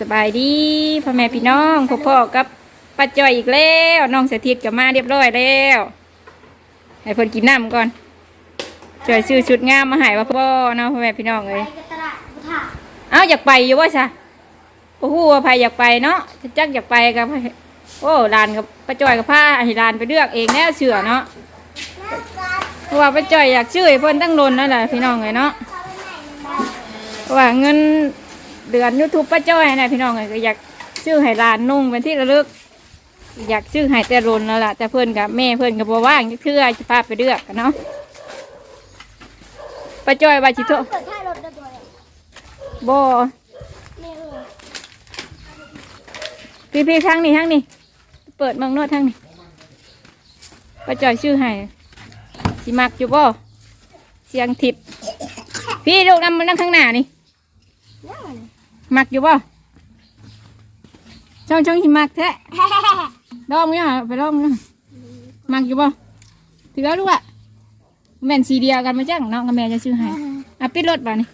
สบายดีพ่อแม่พี่น้องพ่อพ่อกับป้าจอยอีกแล้วน้องเสถิตกับมาเรียบร้อยแล้วให้เพิ่นกินน้ำก่อนจอยซื้อชุดงามมาให้ว่าพ่อเนาะพ่อแม่พี่น้องเอ้ยเอ้าอยากไปอยู่ว่าซะโอ้โหว่าไผอยากไปเนาะจักอยากไปกับโอ้ลานกับป้าจอยกับผ้าให้ลานไปเลือกเองแน่เชื่อเนาะเพราะว่าป้าจอยอยากชื่อเพิ่นตั้งโดนนั่นแหละพี่น้องเอ้ยเนาะเพราะว่าเงิน เดือนยูทูบป้าจ้อยนะพี่น้องก็อยากชื่อให้ร้านนุ่งเป็นที่ระลึก อยากชื่อให้แต่รุนแล้วล่ะแต่เพื่อนกับแม่เพื่อนกับบัว่างเพื่อจะพาไปเลือกกันเนาะป้าจ้อยว่าจิโตเปิดท้ายรถได้ด้วยบอแม่เออพี่พี่ทั้งนี้ทั้งนี้เปิดเมืองนวดทั้งนี้ป้าจ้อยชื่อให้สิมักอยู่บ่เสียงทิพย์พี่ลูกนำมันนั่งข้างหน้านี่ ยังไงมักอยู่บ่ช่องช่องสิมักแท้ลองเนี่ยไปลองเนี่ยมักอยู่บ่ถือเอาลูกอะแม่นสีเดียวกันมาจ้งน้องกับแม่จะซื้อให้อะปิดรถบ่านี่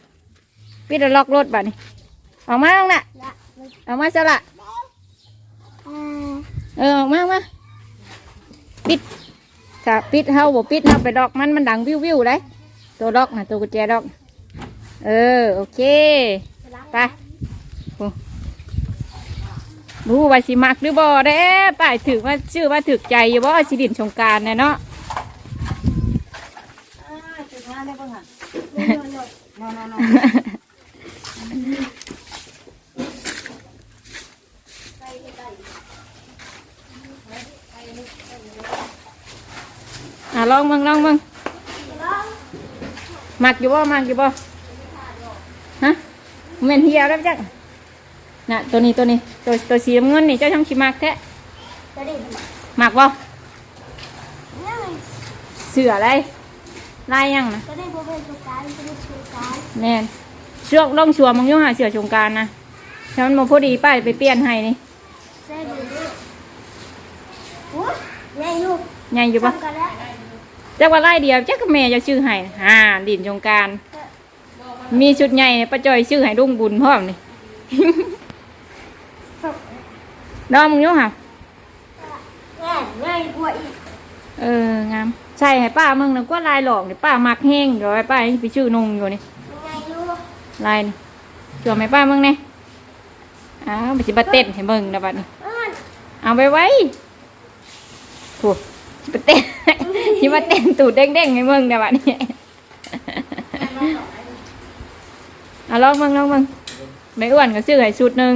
ปิดแล้วล็อกรถบ่านี่ออกมาน้องน่ะละออกมาซะละอ่าเออออกมามาปิดถ้าปิดเฮาบ่ปิดเฮาไปล็อกมันมันดังวิววิวเลยตัวล็อกนะตัวกุญแจล็อก เออโอเค ไปรู้ว่าสิมักหรือบ่เด้ป้ายถึกว่าชื่อว่าถึกใจอยู่บ่สิดินสงการเนี่ยเนาะจุดห้าได้ป่ะฮะนอนนอนนอนอะลองมึงลองมึงมักอยู่บ่มักอยู่บ่ แม่นเฮียแล้วจังน่ะตัวนี้ตัวนี้ตัวตัวสีน้ำเงินนี่เจ้าช่างชิมักแท้จะได้มักบ่ยังไงเสืออะไรลายยังนะจะได้พบเป็นสุการจะได้สุการแม่นเชือกล่องชัวมึงอยุ่งหาเสือสงกรารนะถ้ามันมาพอดีป้ายไปเปลี่ยนให้นี่ใช่ดูด้วยโอ้ยแม่ลูกใหญ่อยู่ปะทำกันแล้วจักว่าไล่เดียวจักกับแม่จะชื่อให้อ่าดินสงกราร มีชุดใหญ่ป้าจอยชื่อให้ลุงบุญพร้อมนี่น้องมึงอยุ่งหาแม่ง่ายกว่าอีกเอองามใช่ให้ป้ามึงนึกว่าลายหลอกนี่ป้ามักแห้งเดี๋ยวให้ป้าให้ไปชื่อนุ่งอยู่นี่ง่ายลูกลายนี่ชัวร์ไหมป้ามึงเนี่ยอ้าวไปสิบาเต้นให้มึงนะบัดนี้เอ้ยเอาไปไว้ถูกสิบาเต้น สิบาเต้นตูดเด้งๆให้มึงนะบัดนี้ เอา ลองมึงลองมึงแม่อ้วนก็ซื้อให้ชุดหนึ่ง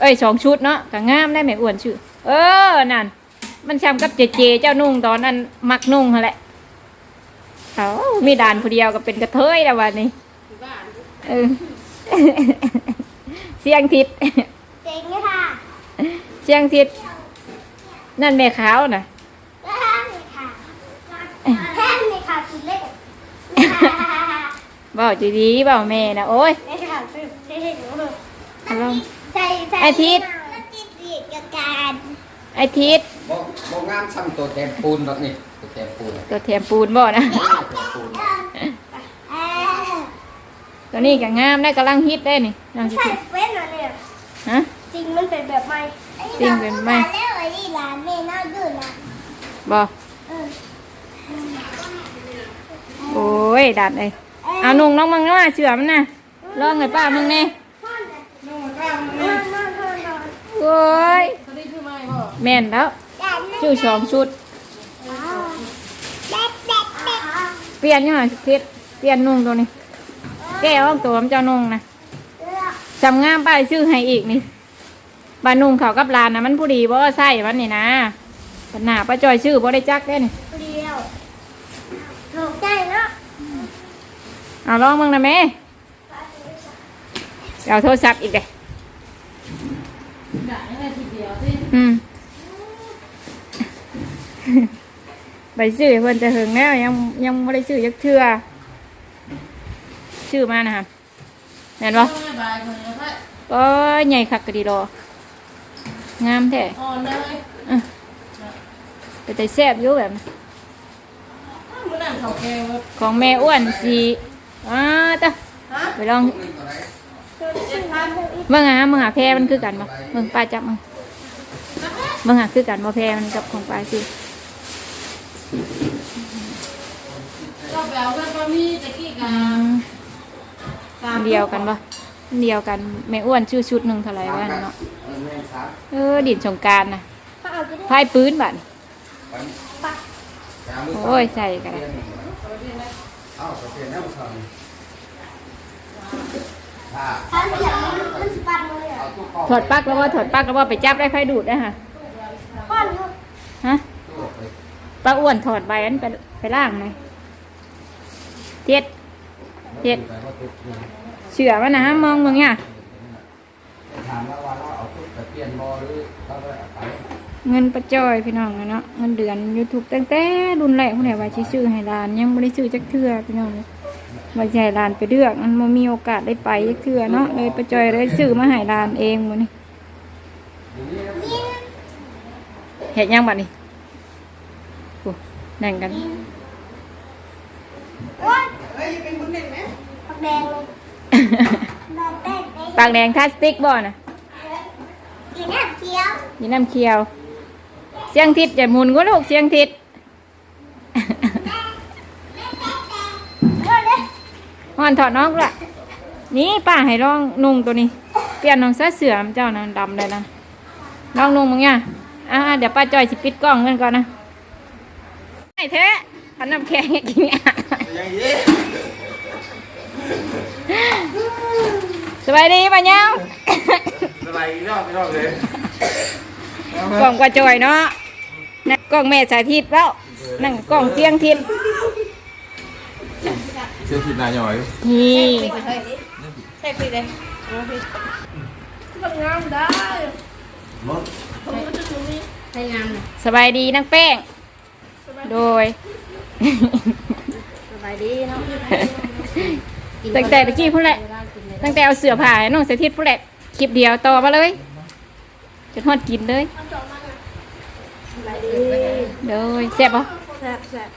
เอ้ยสองชุดเนาะก็งามได้แม่อ้วนชื่อ เออนั่นมันช้ำกับเจเจเจ้านุ่งตอนนั้นมักนุ่งหั่นแหละเขามีด่านผู้เดียวก็เป็นกระเทยแล้ววันนี้เออเสียงทิศเจ๋งไหมค่ะเสียงทิศนั่นแม่ขาวน่ะแท่นเลยค่ะแท่นเลยค่ะสุดเล็ก เบาจีดีเบาแม่นะโอ้ยไม่ค่ะสุดเล็กเอาลองใส่ใส่ไอ้ทิศทิศดีกับการไอทิศบ่บ่งามซ้ำตัวแทนปูนดอกนี่ตัวแทนปูนตัวแถมปูนบ่นะ ตัวแทนปูนเอ่อตัวนี้ก็งามได้กำลังฮิตได้นี่น้องสิใช่ทิศเป็นเหรอเนี่ย ฮะ จริงมันเป็นแบบใหม่จริงเป็นไหม แล้วไอ้นี่ร้านแม่น่าดื้อนะบ่เออโอ้ยดัดเลย เอานุ่งน้องมึงนะเชื่อมันนะลองให้ป้ามึงแน่นอนนอนนอนนอนโอ้ยแม่นแล้วชื่อสองชุด เปลี่ยนยังไงทิศเปลี่ยนนุ่งตัวนี้ แก้ห้องตัวมันเจ้านุ่งนะจำงามป้ายชื่อให้อีกนี่บานนุ่งเขากับลานนะมันผู้ดีบ่ใส่มันนี่นะปัญหาป้าจอยชื่อบ่ได้จักได้นี่เดียวถูกใจ เนาะเอาลองมึงนะแม่เอาโทรศัพท์อีกเลยอืมไปซื้อให้เพิ่นจะหึงแล้วยังยังไม่ได้ซื้อยักเทื่อชื่อมานะครับแม่นบ่ก็ใหญ่คักกะดีรองามแท้อ่อนเลยเออไปแต่แซ่บอยู่แบบนั้นมื่อนั่งเขาแกงว่าของแม่อ้วนสี อ้าตะฮะไปลองนี่ตัวไหนเจ็ดพันมาดูอีกเบิ่งหามึงหาแพรมันคือกันบ่เบิ่งป้าจับมึงเบิ่งหาคือกันบ่แพรมันกับของป้าสิก็แปลว่าก็มีตะกี้กัอืนมเดียวกันบ่เดียวกันแม่อ้วนชื่อชุดหนึงเท่าไหร่วะเนาะเออแม่นครับเออดินสงกรารน่ะป้าเอาไปได้พายปืนบัดนี้ไปป้าหามืโอ้ยใส่กันเปลี่ยนเอ้าไปเปลี่ยนแล้วมือสองถ้าถ้าไม่อยากมันมันสปันเลยอะเอาตู้เข้าถอดปลั๊กแล้วว่าถอดปลั๊กแล้วว่าไปจับได้ไฟดูดได้ค่ะป้อนลูกฮะตู้ออกไปป้าอ้วนถอดใบนั้นไปไปล่างเลยเจ็ด เจ็ดไปว่าตู้อยู่เชื่อมันนะมองมึงเนี่ย ถามว่าว่าเราเอาตู้ไปเปลี่ยนบ่หรือเราไปเอาไป เงินประจอยพี่น้องนะเนาะเงินเดือนยูทูบตั้งแต่รุ่นแรกผู้ใดว่าสิซื้อให้ร้าน ยังไม่ได้ซื้อจักเทื่อพี่น้องเลยว่าสิให้ร้านไปเลือกมันบ่มีโอกาสได้ไปจักเทื่อเนาะเลยประจอยเลยซื้อมาให้ร้านเองมื้อนี้เฮ็ดยังบัดนี้โอ้นั่งกันโอ๊ยเฮ้ยยังเป็นคนเด็กไหมปักแดงเลยแบบแดงเลยปากแดงทาสติกบ่น่ะกินน้ำเขียวนี่น้ำเคียว เสียงทิศจะหมุนก็ลูกเสียงทิศก็เลยฮอนถอดน้องละนี่ป้าให้ลองนุ่งตัวนี้ เปลี่ยนน้องเสื้อเสือมันเจ้านะดำเลยนะลองนุ่งมึงเนี่ยอ่าเดี๋ยวป้าจอยสิปิดกล้องกันก่อนนะไอ้เท้พันน้ำแข็งให้กินอะอย่างนี้สบายดีป่ะเนี่ยสบายอีกรอบอีกรอบเลยกล้องกว่าจอยเนาะ นั่นกล้องแม่สายทิศแล้วนั่งกล้องเสียงทิศเชื่อผิดนายหน่อยนี่ใช่พี่เลยทำงานได้รถให้งามเลยสบายดีนังแป้ง โดย สบายดีเนาะตั้งแต่ตะกี้พุ่นแหละ ตั้งแต่เอาเสื้อผ้าให้น้องเสถิตพุ่นแหละ คลิปเดียวต่อมาเลยจนทอดกินเลย โดยแซ่บปะแซ่บแซ่บ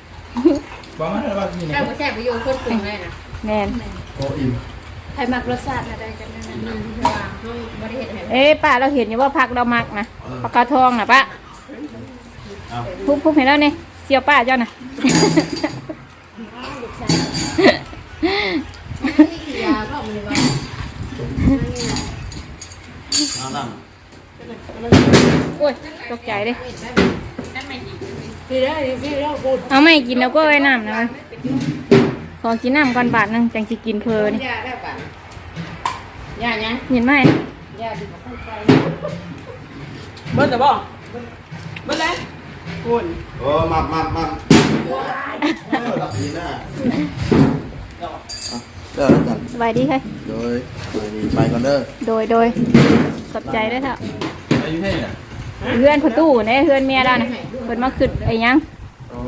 บอกมาเลยว่ากินแค่บ่แซ่บไปอยู่คนปรุงเลยนะแน่นโอ้อิ่มใครมักรสชาติอะไรกันนั่นอืมเพราะว่าเฮาบ่ได้เฮ็ดให้เอ๊ะป้าเราเห็นอยู่ว่าพักเรามักนะปากกาทองนะป้าเอาพุบพุบเห็นแล้วเนี่ยเสียวป้าเจ้านะยาก็มันเลยว่าเอาน้โอ้ยตกใจเลยพี่ได้พี่ได้กู เอาไม่กินแล้วก็ไว้น้ำนะเว้ยขอกินน้ำก่อนบาทหนึงจังสิกินเพลินี่ยาได้ป่ะยายังเห็นไหมยาดีกว่าคนใจเบิ้ลแต่บ่เบิ้ลแล้วคุณำโอ้มามามาเออหลับดีนะเด้อแล้วกันสบายดีค่ะโดยไปก่อนเด้อโดยโดยขอบใจด้วยเถอะอายุเท่าไหร่ เพื่อนพอตู้เนี่ยเพื่อนเมียเราเนี่ยเพิ่นมาขึ้นไอ้หยังโอ้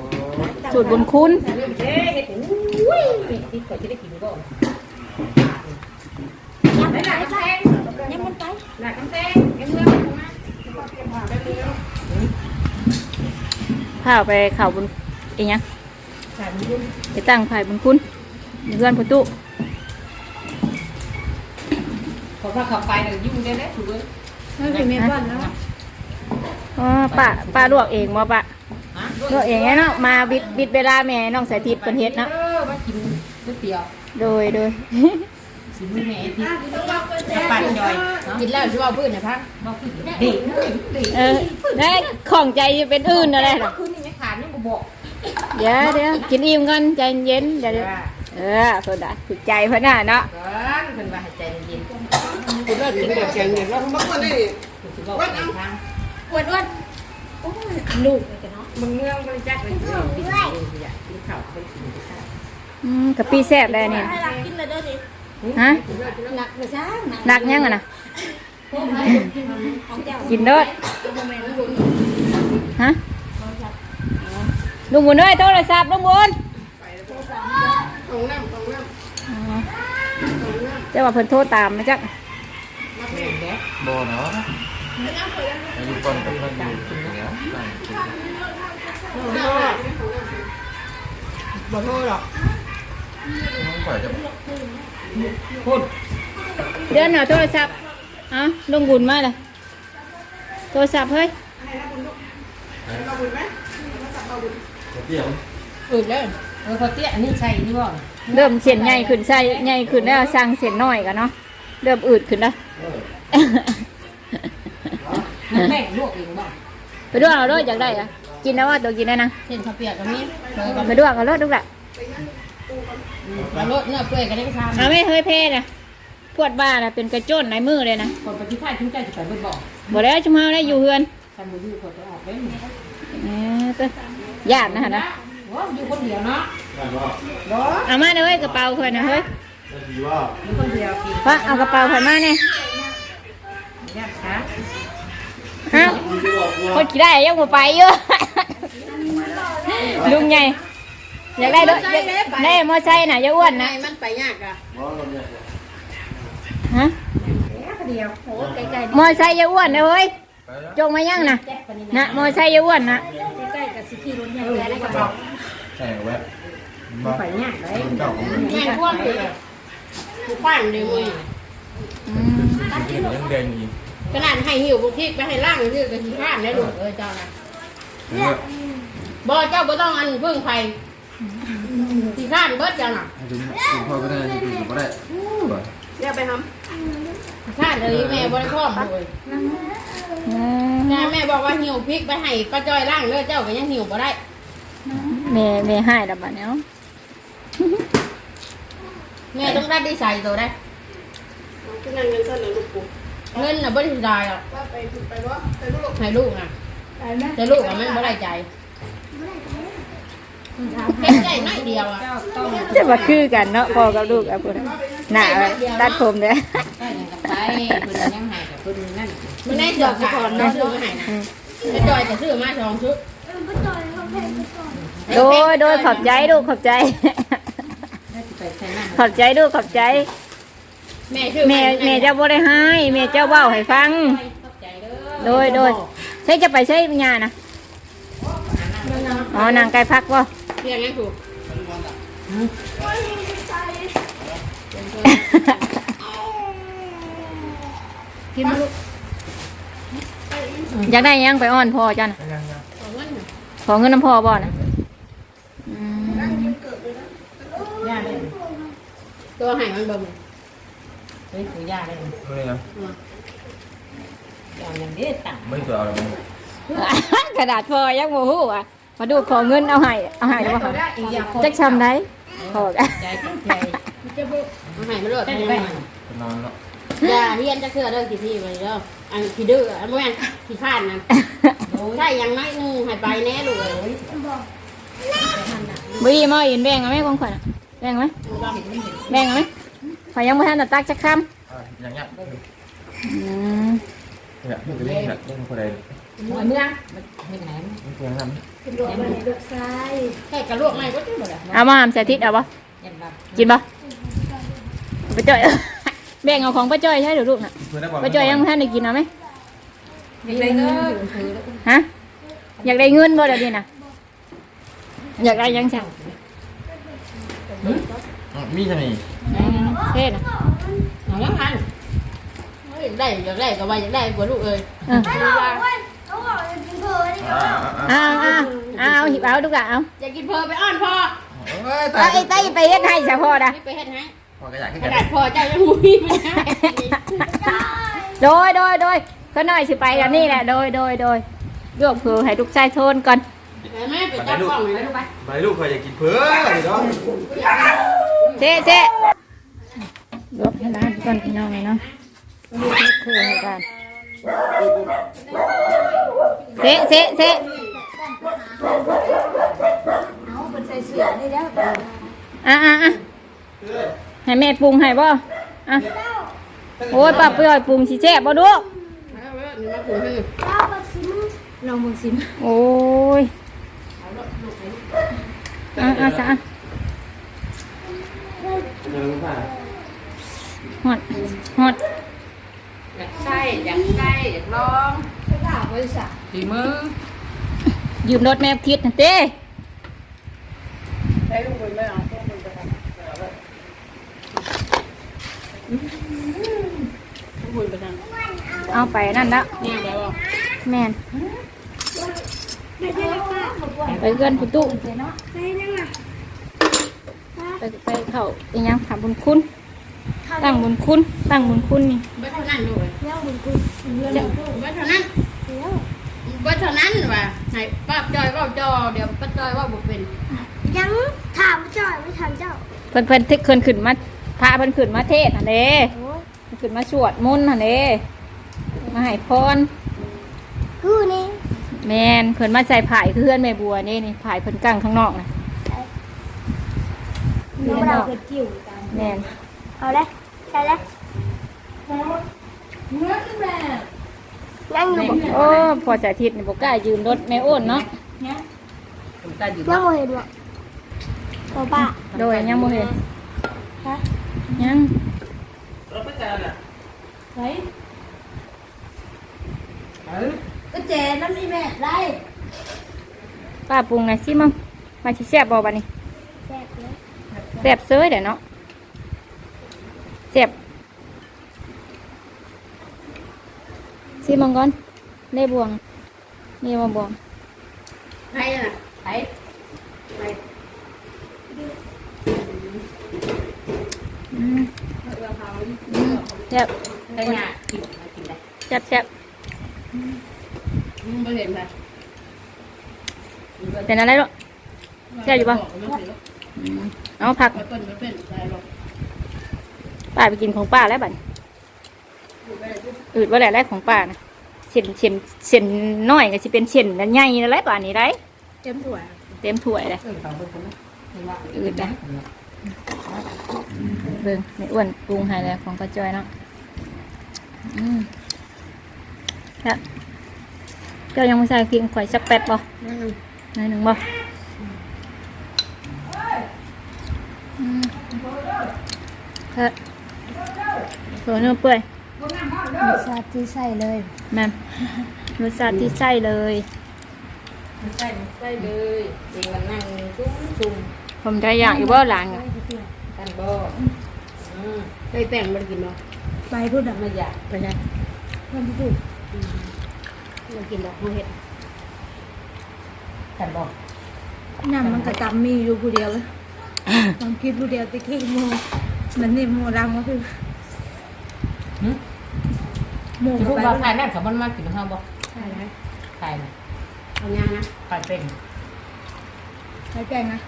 สูตรบุญคุณยังไม่ไปยังไม่ไปหลักน้ำแตงยังเมื่อมาพาไปเข่าบุญไอ้หยังสามยุ่งไปตั้งไผ่บุญคุณเพื่อนพอตู้ขอพาขับไปเดี๋ยวยุ่งได้แล้วถูกเลยไม่เป็นแม่บ้านแล้ว อ๋อป้าป้าลวกเองบ่ป้าลวกเองไงเนาะมาบิดบิดเวลาแม่น้องสายทิพย์เพิ่นเฮ็ดเนาะเออมากินก๋วยเตี๋ยวโดยโดยสิมือแม่ที่จะปั่นจอยกินแล้วสิว่าพื้นนะพักบ่พื้นเด็กเด็กเออได้ของใจจะเป็นอื่นอะไรหรอคืนนี้ไม่ขาดนี่บ่บอกเดี๋ยวเดี๋ยวกินอิ่มก่อนใจเย็นเดี๋ยวเดี๋ยวเออเพิ่นได้ถูกใจเพิ่นน่ะเนาะก่อนเพิ่นว่าให้ใจเย็นๆคุณว่ากินแบบแกงเนี่ยแล้วบางคนนี่คุณสิบอก ทางอ้วนอ้วนลูกเลยกันเนาะมึงเมืองบริจาคไปกินกินอยากกินข้าวไปกินข้าวอืมกะปิแซ่บได้นี่ให้รักกินเลยเด้อดิฮะหนักเลยจ้าหนักหนักยังอะนะของเจ้ากินเด้อฮะลุงบุญเอ้ยโทรศัพท์ลุงบุญของน้ำของน้อ๋อเจ้าว่าเพิ่นโทรตามนะจ๊ะำมาเป็นเด้อโบเนาะ อายุก่อนกับเพื่อนอยู่ตรงนี้นะบ่โทษหรอกปล่อยจะพูดเดือนหน่อยโทรศัพท์อะลงบุญมาเลยโทรศัพท์เฮ้ยเดี๋ยวอืดเลยเออพอเตี้ยอันนี้ใส่นี่บ่เริ่มเสียนใหญ่ขึ้นใส่ใหญ่ขึ้นแล้วสั่งเสียนน้อยกันเนาะเริ่มอืดขึ้นแล้วมัน แป้งลวกเองบ่ไปด้วยเอาด้วยอยากได้อะกินแล้วว่าตัวกินได้นะเส้นข้าวเปียกก็มีเออไปด้วยเอาด้วยดูละมาลดเนื้อเปื่อยก็ได้ไปทำเอาไม่เฮ้ยเพ่นะพวดบ้านะเป็นกระโจนในมือเลยนะคนปฏิภาณถึงใจจะไปเบิดบ่บอกแล้วชุมเฮาได้อยู่เฮือนฉันบ่อยู่คนจะออกเด้เออเต้ยากนะฮะนะว้าอยู่คนเดียวเนาะได้ป่ะบ่เอามาเลยกระเป๋าเพิ่นนะเฮ้ยได้ดีว่าอยู่คนเดียวกินพระเอากระเป๋าเพิ่นมาเนี่ย ยากค่ะ ฮะคนขี่ได้ยังบ่ไปอยู่ลุงใหญ่อยากได้ด้วยอยากได้มอไซค์น่ะอย่าอ้วนนะมันไปยากอะฮะเดียวโหใกล้มอไซค์อย่าอ้วนนะเฮ้ยจงมายังนะๆแจ๊กปานนี้นะมอไซค์อย่าอ้วนนะใกล้ๆกับสิขี่รถใหญ่ได้กระเป๋าแข่งแวะไปยากเลยเก่าของมันแม่งพ่วงเลยผู้ปั้นเลยมึงอืมยังแดงอีก ขนาดให้หิวบุกทิกไปให้ล่างนี่ก็ขี้ข้านได้ลูกเออเจ้านะบ่เจ้าบ่ต้องอันพึ่งไผขี้ข้านเบิดเจ้าน่ะให้ถึงถึงพ่อก็ได้ถึงถึงก็ได้เรียกไปทขี้ข้านเลยแม่บ่ได้พร้อมเลยอืมแม่แม่บอกว่าหิวพริกไปให้ป้าจ้อยล่างเด้อเจ้าก็ยังหิวบ่ได้แม่แม่ให้ดับบัดเนาะแม่ต้องได้ดีใส่ตัวได้ำขึ้นนั่งเงินเส้นเลยลูกปู เงินน่ะบ่ได้ได้หรอกว่าไปถึงไปว่าไปลูกให้ลูกน่ะแต่ลูกอะมันบ่ได้ใจแค่ใจน้อยเดียวอะจะมาคือกันเนาะพ่อกับลูกอะพุ่นหน้าตัดผมเด้อได้ยังกับไปเพิ่นยังให้กับเพิ่นนั่นมันได้เสือก่อนเนาะซื้อมาให้นะป้าจ้อยจะซื้อมาสองชุดโดยโดยขอบใจลูกขอบใจไปใส่นั่นขอบใจลูกขอบใจ แม่ชื่อแม่แม่เจ้าบ่ได้ให้แม่เจ้าเว้าให้ฟังขอบใจเด้โดยโดยใช่จะไปใช้งานนะอ๋อนางไก่พักบ่เพียงนั้นถูกกินลูกอยากได้หยังไปอ้อนพ่อจ้ะนะของมันน่ะขอเงินน้ำพ่อบ่นะอืมย่าเลยตัวให้มันบ่ม เฮ้ยคือย่าเลยไม่นะย่าอย่างนี้ต่างไม่ตัวอะไรกระดาษพ่อยังโมโหอะมาดูขอเงินเอาให้เอาให้หรือเปล่าอีกอย่างคนจักชำได้พอกันใจใจจะบุเอาให้มันรอดให้มันนอนแล้วอย่าเฮียนจะเชื่อเด้อกี่ที่ไปเด้ออันขี้ดื้ออันบ่แม่นขี้ข้านนั่นใช่ยังน้อยนึงให้ไปแน่ลูกเอ้ยบุยมาอินแบ่งเอาไหมของข่อยน่ะแบ่งไหมแบ่งเอาไหม ข่อยยังไม่ทันจะตักจักคอย่างเงี้ยำอืมเนี่ยไม่เป็นเรื่องเรื่องคนใดหน่วยเมืองมันเป็นไหนไม่ควรทำแค่กระลวกไม่ก็จะบ่ได้เอามาหามสาธิตเอาปะยันบักกินปะไปจ่อย แบ่งเอาของป้าจ้อยใช่หรือลูกน่ะเพื่อนได้บอกป้าจ้อยยังไม่ทันได้กินเอาไหมยังได้เงินถือฮะอยากได้เงินบ่เดี๋ยวนี้นะอยากได้ยังสั่งมีใช่ไหม เท่นะเอายังทันได้อยากได้ก็ว่าอยากได้กว่าลูกเอ้ยเอาเอาเอาเอาเอาหิบเอาดูกะเอาอยากกินเพอไปอ้อนพ่อเอ้ยเอาไอ้ไต้ไปเฮ็ดให้สะพ่อดะไปเฮ็ดให้พอก็อยากให้กกัระนดาษพ่อเจ้ายังมุ้ยไม่ได้โดยโดยโดยก็น้อยสิไปกันนี่แหละโดยโดยโดยรวบคือให้ลูกชายโทนก่อนแม่ไปจับกล้องเลยไปไปลูกเคยอยากกินเพื่อเลยเนาะเซ่เซ่ รวบให้ร้านก่อนพี่น้องเลยเนาะคือให้กันเซ่เซ่เซ่อะอะอะให้แม่ปรุงให้บ่อะโอ้ยป้าเปื่อยปรุงสิแซ่บบ่ดูกลองมือซิมโอ้ยอะอะสะอะฮอดฮอด อยากใส่ อยากใส่อยากลองสีมือยืมรถแม่คิดนะเต้ได้ลูกไปไม่เอาพวกมันไปทหุ่นไปทางเอาไปนั่นแล้วเนี่ยแบบว่าแม่นไม่ใช่แล้วป้าไปเกินผู้ตู้ไปนั่งอะไปไปเข้าอีหยังถามบุญคุณตั้งบุญคุณตั้งบุญคุณนี่เบิดเท่านั้นลูกเอ้ย เรื่องบุญคุณเรื่องเท่านั้นเรื่องเท่านั้นว่ะให้ป้าจอยเว้าจอเดี๋ยวป้าจอยว่าบ่เป็น ยังถามจ้าไม่ถามเจ้าเพิ่นเพิ่นเพิ่นขึ้นมาพระเพิ่นขึ้นมาเทศน์หั่นเด้โอ้ยขึ้นมาสวดมนต์หั่นเด้มาให้พรคือนี่แมนเพิ่นมาใส่ผายเพื่อนแม่บัวนี่นี่ผายเพิ่นกั้งข้างนอกน่ะน้องเราเกิดกิ่วกันแมนเอาเลยใช่เลย ยังอยู่บ่โอ้พอสาธิตนี่บ่กล้ายืมรถแม่โอนเนาะผมตาอยู่ยังบ่เห็นบ่บ่ป้าโดยยังบ่เห็นฮะยังเราไปกันอะไหนเออก็แจน้ำนี่แม่ได้ป้าปรุงหน่อยสิมั่งมาสิแซ่บบ่บัดนี้แซ่บเลยแซ่บเซ้ยเด้อเนาะแซ่บ สิมังก่อนได้บวงนี่มาบวงใครน่ะใครใครอืมอืมแซ่บใครน่ะกินมากินได้แซ่บแซ่บมึงบ่เห็นไหมเป็นอะไรลูกแซ่บอยู่ปะอืมเอาผักไม่เป็นไม่เป็นใช่หรอกป้าไปกินของป้าแล้วบัดนี้ อืดว่าแหละแรกของป้านะเส้นเส้นเส้นน้อยก็สิเป็นเส้นใหญ่นั่นแหละป่านนี้ได้เต็มถ้วยเต็มถ้วยเลยเออสองคนคนนั้นเห็นว่าอืดนะเบิ่งไม่อ้วนปรุงให้แล้วของป้าจอยเนาะอืมแล้วเจ้ายังไม่ใส่พริกข่อยสักแป๊ดบ่นั่นน่ะหน่อยหนึ่งบ่อืมเฮ้ยโถเนื้อเปื่อย รสชาติที่ใส่เลยแม่มรสชาติที่ใส่เลย ใส่ใส่เลยเองมันนั่งซุ้มซุ้มผมจะอยากอยู่บ่หลังกันบ่อืมเคยแต่งมันกินเนาะไปพูดอะไม่อยากไปใช่มันถูกมันกินดอกมะเห็ดแต่บอกน้ำมันก็จำมีอยู่ผู้เดียวเลยต้องคิดผู้เดียวติขี้โมมันนี่โมรังก็คือ โมที่เข้าลูกไปเราทายนั่นเขามันมากินข้าวบ่ใช่ไหมทายนะเอายานะทายเป็นใช้แกงนะ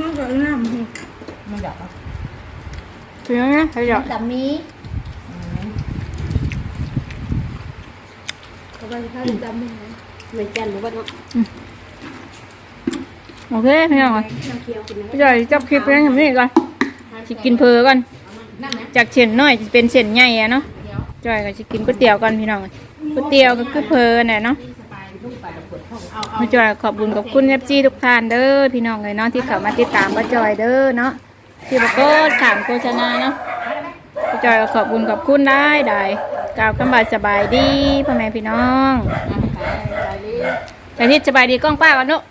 น้องก็น้ำนี่ไม่อยากเอาถึงแล้วนะเขาอยากจำมีอืมก็ไปข้าวจำมีนะไม่จันหรือว่าเนาะโอเคพี่น้องก่อนน้ำเคี้ยวกินนะพี่จอยจับคลิปไปอย่างนี้ก่อนสิกินเพอก่อนนั่นนะ จากเส้นน้อยจะเป็นเส้นใหญ่อะเนาะจอยก็สิกินก๋วยเตี๋ยวก่อนพี่น้องก๋วยเตี๋ยวก็คือเพอน่ะเนาะสบายลูกไปเราปวดท้องเอาเอาป้าจอยขอบคุญขอบคุณเอฟซีทุกท่านเด้อพี่น้องเลยเนาะที่เข้ามาติดตามป้าจอยเด้อเนาะที่บอกโกดถามโฆษณาเนาะจอยขอบคุญขอบคุณได้ได้กล่าวคำบาสบายดีพ่อแม่พี่น้องแต่ที่สบายดีกล้องป้ากันเนาะ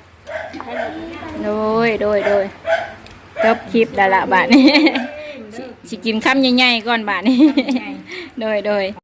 โดยโดยโดยจบคลิปแล้วละบาทนี้ สิสิกินคำใหญ่ๆก่อนบาทนี้ โดยโดย